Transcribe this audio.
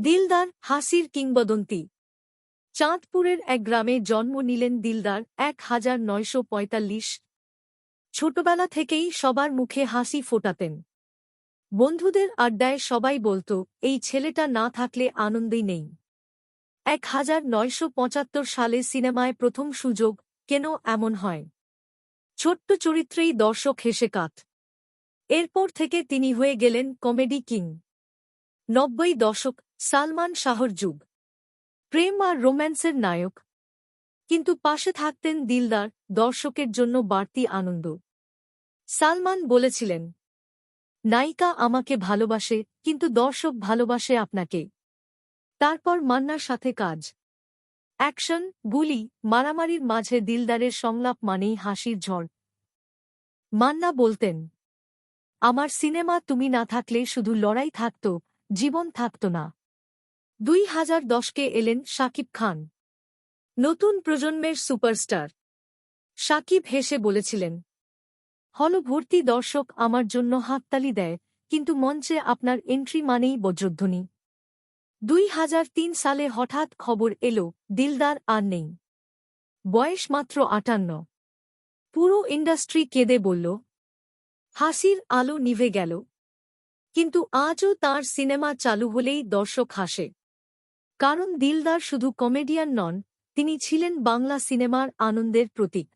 দিলদার হাসির কিংবদন্তি। চাঁদপুরের এক গ্রামে জন্ম নিলেন দিলদার এক হাজার নয়শো পঁয়তাল্লিশ। ছোটবেলা থেকেই সবার মুখে হাসি ফোটাতেন। বন্ধুদের আড্ডায় সবাই বলতো, এই ছেলেটা না থাকলে আনন্দেই নেই। এক হাজার নয়শো পঁচাত্তর সালে সিনেমায় প্রথম সুযোগ, কেন এমন হয়? ছোট্ট চরিত্রেই দর্শক হেসে কাত। এরপর থেকে তিনি হয়ে গেলেন কমেডি কিং। নব্বই দশক সালমান শাহর যুগ। প্রেম আর রোম্যান্সের নায়ক। কিন্তু পাশে থাকতেন দিলদার, দর্শকের জন্য বাড়তি আনন্দ। সালমান বলেছিলেন, নায়িকা আমাকে ভালোবাসে, কিন্তু দর্শক ভালোবাসে আপনাকে। তারপর মান্নার সাথে কাজ। অ্যাকশন, গুলি, মারামারির মাঝে দিলদারের সংলাপ মানেই হাসির ঝড়। মান্না বলতেন, আমার সিনেমা তুমি না থাকলে শুধু লড়াই থাকত, জীবন থাকত না। দুই হাজার দশকে এলেন শাকিব খান। নতুন প্রজন্মের সুপারস্টার। শাকিব হেসে বলেছিলেন হল ভর্তি দর্শক আমার জন্য হাততালি দেয়, কিন্তু মঞ্চে আপনার এন্ট্রি মানেই বজ্রধ্বনি। দুই হাজার তিন সালে হঠাৎ খবর এলো, দিলদার আর নেই। বয়স মাত্র আটান্ন। পুরো ইন্ডাস্ট্রি কেঁদে বলল, হাসির আলো নিভে গেল। কিন্তু আজও তার সিনেমা চালু হলেই দর্শক হাসে। কারণ দিলদার শুধু কমেডিয়ান নন তিনি ছিলেন বাংলা সিনেমার আনন্দের প্রতীক।